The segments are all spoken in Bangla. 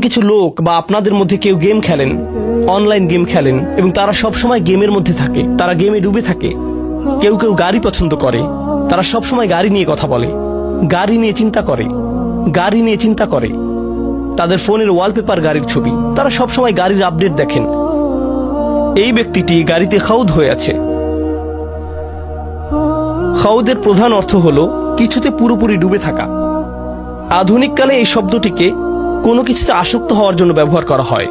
কিছু লোক বা আপনাদের মধ্যে কেউ গেম খেলেন অনলাইন গেম খেলেন এবং তারা সব সময় গেমের মধ্যে থাকে, তারা গেমে ডুবে থাকে। কেউ কেউ গাড়ি পছন্দ করে, তারা সব সময় গাড়ি নিয়ে কথা বলে, গাড়ি নিয়ে চিন্তা করে, গাড়ি নিয়ে চিন্তা করে। তাদের ফোনের ওয়ালপেপার গাড়ির ছবি, তারা সব সময় গাড়ির আপডেট দেখেন। এই ব্যক্তিটি গাড়িতে খাউদ হয়ে আছে। খাউদের প্রধান অর্থ হলো, কিছুতে পুরোপুরি ডুবে থাকা। আধুনিক কালে এই শব্দটিকে কোনো কিছুতে আসক্ত হওয়ার জন্য ব্যবহার করা হয়।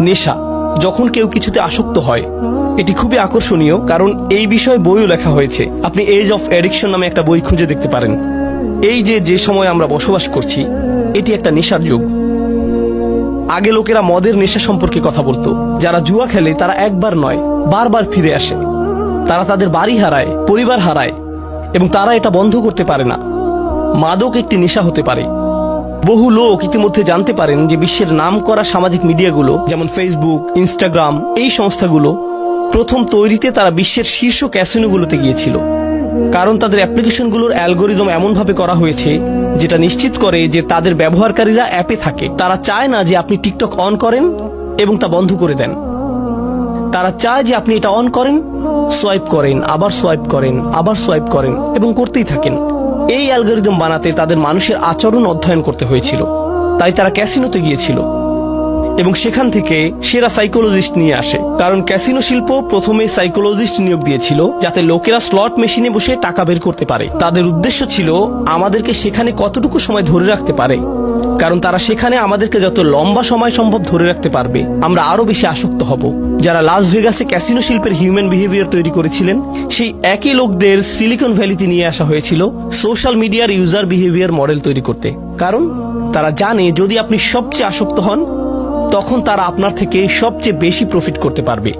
নেশা, যখন কেউ কিছুতে আসক্ত হয়, এটি খুবই আকর্ষণীয় কারণ এই বিষয়ে বইও লেখা হয়েছে। আপনি এজ অফ অ্যাডিকশন নামে একটা বই খুঁজে দেখতে পারেন। এই যে যে সময় আমরা বসবাস করছি, এটি একটা নেশার যুগ। আগে লোকেরা মদের নেশা সম্পর্কে কথা বলতো। যারা জুয়া খেলে, তারা একবার নয়, বারবার ফিরে আসে। তারা তাদের বাড়ি হারায়, পরিবার হারায়, এবং তারা এটা বন্ধ করতে পারে না। মাদক একটি নেশা হতে পারে। বহু লোক ইতিমধ্যে জানতে পারেন যে বিশ্বের নাম করা সামাজিক মিডিয়াগুলো, যেমন ফেসবুক ইনস্টাগ্রাম এই সংস্থাগুলো, প্রথম তৈরিতে তারা বিশ্বের শীর্ষ ক্যাসিনোগুলোতে গিয়েছিল। কারণ তাদের অ্যাপ্লিকেশনগুলোর অ্যালগোরিদম এমনভাবে করা হয়েছে, যেটা নিশ্চিত করে যে তাদের ব্যবহারকারীরা অ্যাপে থাকে। তারা চায় না যে আপনি টিকটক অন করেন এবং তা বন্ধ করে দেন। তারা চায় যে আপনি এটা অন করেন, সোয়াইপ করেন, আবার সোয়াইপ করেন, আবার সোয়াইপ করেন এবং করতেই থাকেন। এই অ্যালগোরিদম বানাতে তাদের মানুষের আচরণ অধ্যয়ন করতে হয়েছিল। তাই তারা ক্যাসিনোতে গিয়েছিল। এবং সেখান থেকে সেরা সাইকোলজিস্ট নিয়ে আসে। কারণ ক্যাসিনো শিল্প প্রথমে সাইকোলজিস্ট নিয়োগ দিয়েছিল, যাতে লোকেরা স্লট মেশিনে বসে টাকা বের করতে পারে। তাদের উদ্দেশ্য ছিল, আমাদেরকে সেখানে কতটুকু সময় ধরে রাখতে পারে। কারণ তারা সেখানে আমাদেরকে যত লম্বা সময় সম্ভব ধরে রাখতে পারবে। আমরা আরও বেশি আসক্ত হব। যারা লাস ভেগাসে ক্যাসিনো শিল্পের হিউম্যান বিহেভিয়ার তৈরি করেছিলেন, সেই একই লোকদের সিলিকন ভ্যালিতে নিয়ে আসা হয়েছিল সোশ্যাল মিডিয়ার ইউজার বিহেভিয়ার মডেল তৈরি করতে। কারণ তারা জানে, যদি আপনি সবচেয়ে আসক্ত হন, তখন তারা আপনার থেকে সবচেয়ে বেশি প্রফিট করতে পারবে।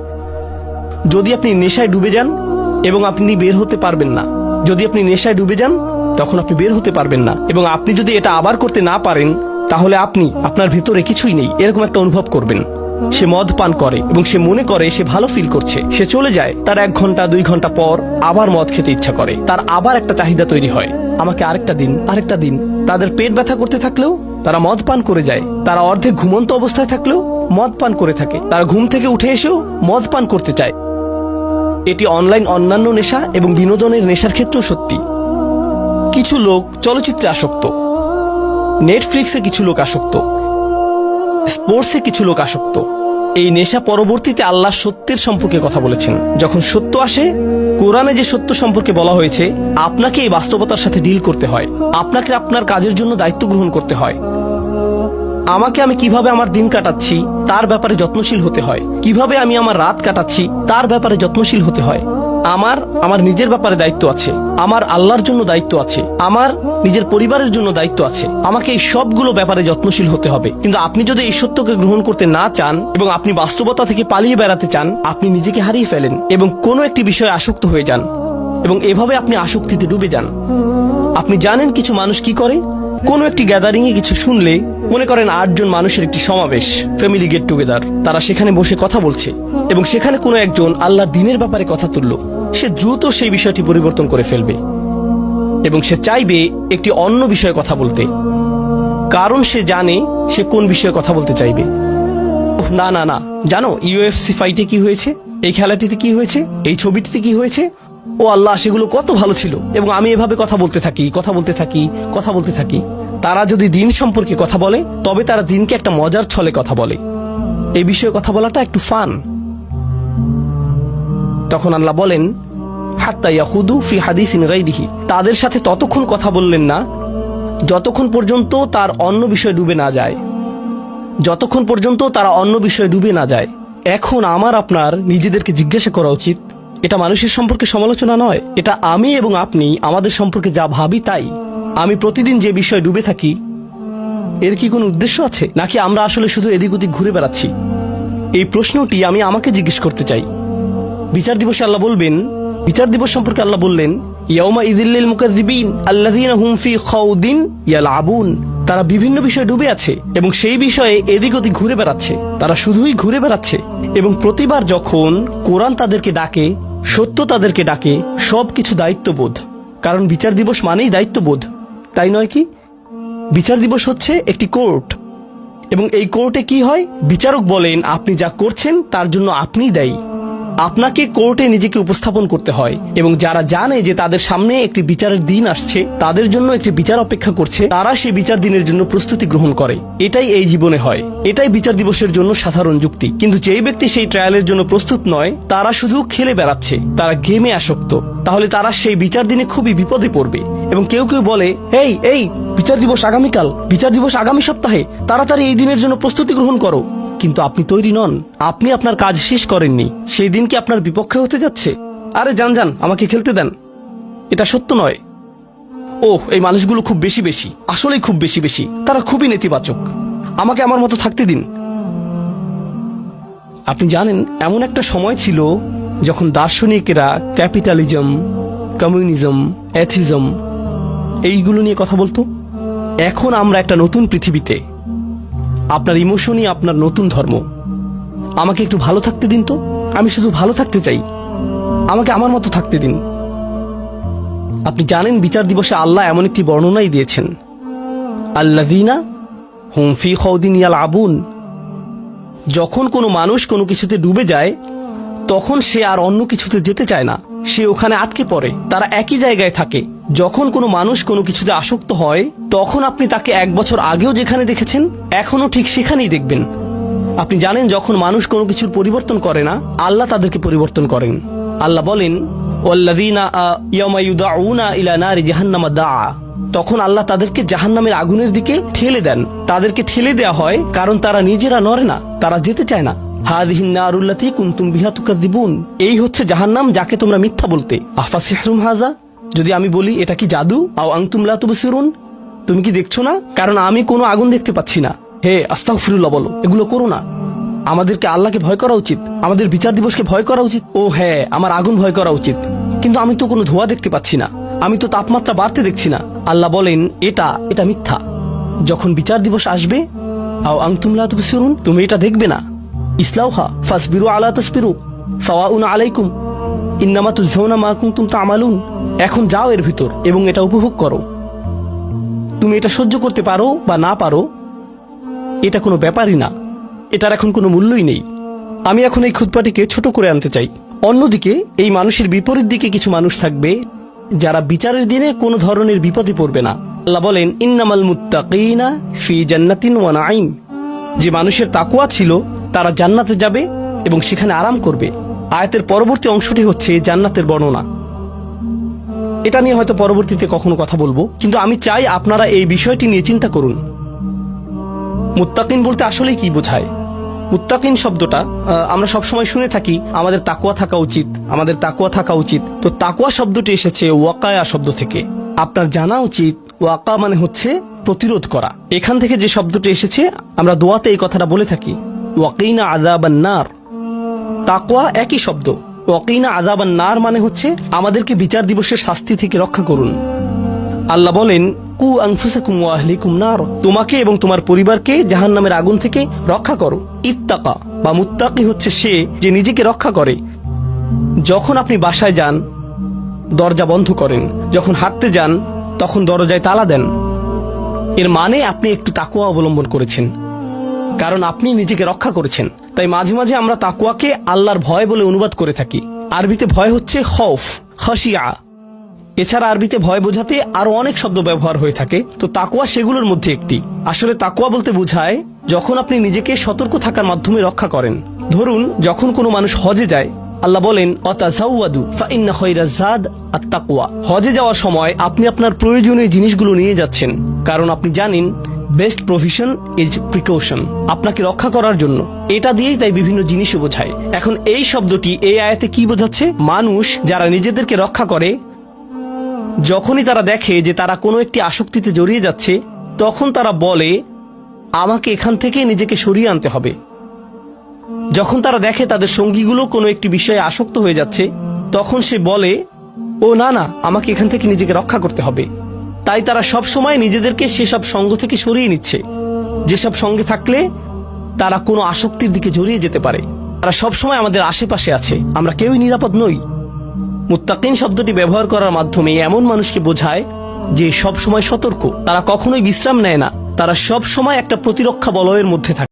যদি আপনি নেশায় ডুবে যান, এবং আপনি বের হতে পারবেন না। যদি আপনি নেশায় ডুবে যান তখন আপনি বের হতে পারবেন না। এবং আপনি যদি এটা আবার করতে না পারেন, তাহলে আপনি আপনার ভেতরে কিছুই নেই। এরকম একটা অনুভব করবেন। সে মদ পান করে এবং সে মনে করে সে ভালো ফিল করছে। সে চলে যায়। তার এক ঘণ্টা, দুই ঘণ্টা পর আবার মদ খেতে ইচ্ছা করে। তার আবার একটা চাহিদা তৈরি হয়। আমাকে আরেকটা দিন আরেকটা দিন। তাদের পেট ব্যথা করতে থাকলেও তারা মদ পান করে যায়। তারা অর্ধেক ঘুমন্ত অবস্থায় থাকলেও মদ পান করে থাকে। তারা ঘুম থেকে উঠে এসেও মদ পান করতে চায়। এটি অনলাইন অন্যান্য নেশা এবং বিনোদনের নেশার ক্ষেত্রেও সত্যি। কিছু লোক চলচ্চিত্রে আসক্ত। নেটফ্লিক্সে কিছু লোক আসক্ত। স্পোর্টসে কিছু লোক আসক্ত। এই নেশা পরবর্তীতে আল্লাহ সত্যের সম্পর্কে কথা বলেছেন। যখন সত্য আসে, কোরআনে যে সত্য সম্পর্কে বলা হয়েছে, আপনাকে এই বাস্তবতার সাথে ডিল করতে হয়। আপনাকে আপনার কাজের জন্য দায়িত্ব গ্রহণ করতে হয়। আমাকে আমি কীভাবে আমার দিন কাটাচ্ছি, তার ব্যাপারে যত্নশীল হতে হয়। কীভাবে আমি আমার রাত কাটাচ্ছি, তার ব্যাপারে যত্নশীল হতে হয়। আমার আমার নিজের ব্যাপারে দায়িত্ব আছে। আমার আল্লাহর জন্য দায়িত্ব আছে। আমার নিজের পরিবারের জন্য দায়িত্ব আছে। আমাকে এই সবগুলো ব্যাপারে যত্নশীল হতে হবে। কিন্তু আপনি যদি এই সত্যকে গ্রহণ করতে না চান এবং আপনি বাস্তবতা থেকে পালিয়ে বেড়াতে চান, আপনি নিজেকে হারিয়ে ফেলেন এবং কোনো একটি বিষয়ে আসক্ত হয়ে যান এবং এভাবে আপনি আসক্তিতে ডুবে যান। আপনি জানেন কিছু মানুষ কি করে? কোনো একটি গ্যাদারিং এ কিছু শুনলে মনে করেন আটজন মানুষের একটি সমাবেশ ফ্যামিলি গেট টুগেদার তারা সেখানে বসে কথা বলছে এবং সেখানে কোনো একজন আল্লাহর দিনের ব্যাপারে কথা তুলল। সে দ্রুত সেই বিষয়টি পরিবর্তন করে ফেলবে এবং সে চাইবে একটি অন্য বিষয়ে কথা বলতে। কারণ সে জানে সে কোন বিষয়ে কথা বলতে চাইবে। না না না। জানো, ইউএফসি ফাইটে কি হয়েছে? এই খেলাটিতে কি হয়েছে? এই ছবিটিতে কি হয়েছে? ও আল্লাহ, সেগুলো কত ভালো ছিল। এবং আমি এভাবে কথা বলতে থাকি, কথা বলতে থাকি, কথা বলতে থাকি। তারা যদি দিন সম্পর্কে কথা বলে, তবে তারা দিনকে একটা মজার ছলে কথা বলে। এই বিষয়ে কথা বলাটা একটু ফান। তখন আল্লাহ বলেন ফি গাইরিহি তাদের সাথে ততক্ষণ কথা বললেন না, যতক্ষণ পর্যন্ত তার অন্য বিষয়ে ডুবে না যায়। যতক্ষণ পর্যন্ত তারা অন্য বিষয়ে ডুবে না যায়। এখন আমার আপনার নিজেদেরকে জিজ্ঞাসা করা উচিত এটা মানুষের সম্পর্কে সমালোচনা নয়। এটা আমি এবং আপনি, আমাদের সম্পর্কে যা ভাবি তাই। আমি প্রতিদিন যে বিষয়ে ডুবে থাকি, এর কি কোনো উদ্দেশ্য আছে? নাকি আমরা আসলে শুধু এদিক ওদিক ঘুরে বেড়াচ্ছি? এই প্রশ্নটি আমি আমাকে জিজ্ঞেস করতে চাই। বিচার দিবসে আল্লাহ বলবেন, বিচার দিবস সম্পর্কে আল্লাহ বললেন, ইয়াউমা ইদিল্লিল মুকাদ্দিবিন আল্লাযীনা হুম ফি খাউদিন ইয়ালআবুন তারা বিভিন্ন বিষয়ে ডুবে আছে এবং সেই বিষয়ে এদিক ওদিক ঘুরে বেড়াচ্ছে। তারা শুধুই ঘুরে বেড়াচ্ছে এবং প্রতিবার যখন কোরআন তাদেরকে ডাকে সত্য তাদেরকে ডাকে সব কিছু দায়িত্ববোধ। কারণ বিচার দিবস মানেই দায়িত্ববোধ। তাই নয় কি? বিচার দিবস হচ্ছে একটি কোর্ট। এবং এই কোর্টে কি হয়? বিচারক বলেন, আপনি যা করছেন, তার জন্য আপনিই দায়ী। আপনাকে কোর্টে নিজেকে উপস্থাপন করতে হয় এবং যারা জানে যে তাদের সামনে একটি বিচারের দিন আসছে, তাদের জন্য একটি বিচার অপেক্ষা করছে, তারা সেই বিচার দিনের জন্য প্রস্তুতি গ্রহণ করে। এটাই এই জীবনে হয়। এটাই বিচার দিবসের জন্য সাধারণ যুক্তি। কিন্তু যেই ব্যক্তি সেই ট্রায়ালের জন্য প্রস্তুত নয়, তারা শুধু খেলে বেড়াচ্ছে, তারা গেমে আসক্ত। তাহলে তারা সেই বিচার দিনে খুবই বিপদে পড়বে এবং কেউ কেউ বলে, এই এই, বিচার দিবস আগামীকাল, বিচার দিবস আগামী সপ্তাহে, তাড়াতাড়ি এই দিনের জন্য প্রস্তুতি গ্রহণ করো। কিন্তু আপনি তৈরি নন। আপনি আপনার কাজ শেষ করেননি। সেই দিন কি আপনার বিপক্ষে হতে যাচ্ছে? আরে, যান যান, আমাকে খেলতে দেন। এটা সত্য নয়। ওহ, এই মানুষগুলো খুব বেশি বেশি। আসলেই খুব বেশি বেশি। তারা খুবই নেতিবাচক। আমাকে আমার মতো থাকতে দিন। আপনি জানেন, এমন একটা সময় ছিল যখন দার্শনিকেরা ক্যাপিটালিজম, কমিউনিজম অ্যাথিজম এইগুলো নিয়ে কথা বলতো। এখন আমরা একটা নতুন পৃথিবীতে। আপনার ইমোশনই আপনার নতুন ধর্ম। আমাকে একটু ভালো থাকতে দিন তো। আমি শুধু ভালো থাকতে চাই। আমাকে আমার মতো থাকতে দিন। আপনি জানেন বিচার দিবসে আল্লাহ এমন একটি বর্ণনাই দিয়েছেন। আল্লাদিনা হুম ফি খৌদিন ইয়াল আবুন যখন কোনো মানুষ কোনো কিছুতে ডুবে যায়, তখন সে আর অন্য কিছুতে যেতে চায় না। সে ওখানে আটকে পড়ে। তারা একই জায়গায় থাকে। যখন কোনো মানুষ কোনো কিছুতে আসক্ত হয়, তখন আপনি তাকে এক বছর আগেও যেখানে দেখেছেন, এখনও ঠিক সেখানেই দেখবেন। আপনি জানেন যখন মানুষ কোনো কিছুর পরিবর্তন করে না, আল্লাহ তাদেরকে পরিবর্তন করেন। আল্লাহ বলেন তখন আল্লাহ তাদেরকে জাহান্নামের আগুনের দিকে ঠেলে দেন। তাদেরকে ঠেলে দেয়া হয় কারণ তারা নিজেরা নড়ে না, তারা যেতে চায় না। এই হচ্ছে জাহান্নাম যাকে তোমরা মিথ্যা বলতে। আফা সিহরুম হাজা যদি আমি বলি, এটা কি জাদু? আও আংতুম লা তুবসিরুন? তুমি কি দেখছ না? কারণ আমি কোনো আগুন দেখতে পাচ্ছি না। হে, আস্তাগফিরুল্লাহ বলো, এগুলো করো না। আমাদেরকে আল্লাহকে ভয় করা উচিত। আমাদের বিচার দিবসকে ভয় করা উচিত। ও হ্যাঁ আমার আগুন ভয় করা উচিত। কিন্তু আমি তো কোনো ধোঁয়া দেখতে পাচ্ছি না। আমি তো তাপমাত্রা বাড়তে দেখছি না। আল্লাহ বলেন, এটা এটা মিথ্যা। যখন বিচার দিবস আসবে, আও আংতুমলা তুমি এটা দেখবে না। ইসলাউহা, ফাসবিরু আলা তাসবিরু, সাওয়াউন আলাইকুম। ইন্নামা মা কুনতুম তামালুন। এখন যাও এর ভিতর এবং এটা উপভোগ করো। তুমি এটা সহ্য করতে পারো বা না পারো, এটা কোনো ব্যাপারই না। এটার এখন কোনো মূল্যই নেই। আমি এখন এই খুতপাটিকে ছোট করে আনতে চাই। অন্যদিকে, এই মানুষের বিপরীত দিকে কিছু মানুষ থাকবে, যারা বিচারের দিনে কোনো ধরনের বিপদে পড়বে না। আল্লাহ বলেন, ইন্নামাল মুত্তাকিনা ফি জান্নাতিন ওয়া নাঈম। যে মানুষের তাকুয়া ছিল, তারা জান্নাতে যাবে এবং সেখানে আরাম করবে। আয়াতের পরবর্তী অংশটি হচ্ছে জান্নাতের বর্ণনা। এটা নিয়ে হয়তো পরবর্তীতে কখনো কথা বলব, কিন্তু আমি চাই আপনারা এই বিষয়টি নিয়ে চিন্তা করুন। মুত্তাকিন বলতে আসলে কি বোঝায়? মুত্তাকিন শব্দটা আমরা সবসময় শুনে থাকি, আমাদের তাকুয়া থাকা উচিত, আমাদের তাকুয়া থাকা উচিত। তো তাকুয়া শব্দটি এসেছে ওয়াকায়া শব্দ থেকে। আপনার জানা উচিত, ওয়াকা মানে হচ্ছে প্রতিরোধ করা। এখান থেকে যে শব্দটি এসেছে, আমরা দোয়াতে এই কথাটা বলে থাকি, ওয়াকিনা আজাবান নার তাকওয়া একই শব্দ। ওয়াকিনা আজাবান নার মানে হচ্ছে আমাদেরকে বিচার দিবসের শাস্তি থেকে রক্ষা করুন। আল্লাহ বলেন, কু আহলিকুম নার। তোমাকে এবং তোমার পরিবারকে জাহান্নামের আগুন থেকে রক্ষা করো। ইত্তাকা বা মুত্তাকি হচ্ছে সে যে নিজেকে রক্ষা করে। যখন আপনি বাসায় যান, দরজা বন্ধ করেন। যখন হাঁটতে যান, তখন দরজায় তালা দেন। এর মানে আপনি একটু তাকুয়া অবলম্বন করেছেন। কারণ আপনি নিজেকে রক্ষা করেছেন। তাই মাঝে মাঝে আমরা তাকুয়াকে আল্লাহর ভয় বলে অনুবাদ করে থাকি। আরবিতে ভয় হচ্ছে খৌফ খসিয়া এছাড়া আরবিতে ভয় বোঝাতে আরও অনেক শব্দ ব্যবহার হয়ে থাকে। তো তাকুয়া সেগুলোর মধ্যে একটি। আসলে তাকুয়া বলতে বোঝায়, যখন আপনি নিজেকে সতর্ক থাকার মাধ্যমে রক্ষা করেন। ধরুন, যখন কোনো মানুষ হজে যায়, আল্লাহ বলেন হজে যাওয়ার সময় আপনি আপনার প্রয়োজনীয় জিনিসগুলো নিয়ে যাচ্ছেন। কারণ আপনি জানেন বেস্ট প্রভিশন ইজ প্রিকশন আপনাকে রক্ষা করার জন্য। এটা দিয়েই তাই বিভিন্ন জিনিসও বোঝায়। এখন এই শব্দটি এই আয়াতে কি বোঝাচ্ছে? মানুষ যারা নিজেদেরকে রক্ষা করে, যখনই তারা দেখে যে তারা কোনো একটি আসক্তিতে জড়িয়ে যাচ্ছে, তখন তারা বলে, আমাকে এখান থেকে নিজেকে সরিয়ে আনতে হবে। যখন তারা দেখে তাদের সঙ্গীগুলো কোনো একটি বিষয়ে আসক্ত হয়ে যাচ্ছে, তখন সে বলে, ও না না, আমাকে এখান থেকে নিজেকে রক্ষা করতে হবে। তাই তারা সব সময় নিজেদেরকে সেসব সঙ্গ থেকে সরিয়ে নিচ্ছে। যেসব সঙ্গে থাকলে তারা কোনো আসক্তির দিকে জড়িয়ে যেতে পারে। তারা সব সময় আমাদের আশেপাশে আছে। আমরা কেউই নিরাপদ নই। মুত্তাকিন শব্দটি ব্যবহার করার মাধ্যমে এমন মানুষকে বোঝায় যে সব সময় সতর্ক। তারা কখনোই বিশ্রাম নেয় না। তারা সব সময় একটা প্রতিরক্ষা বলয়ের মধ্যে থাকে।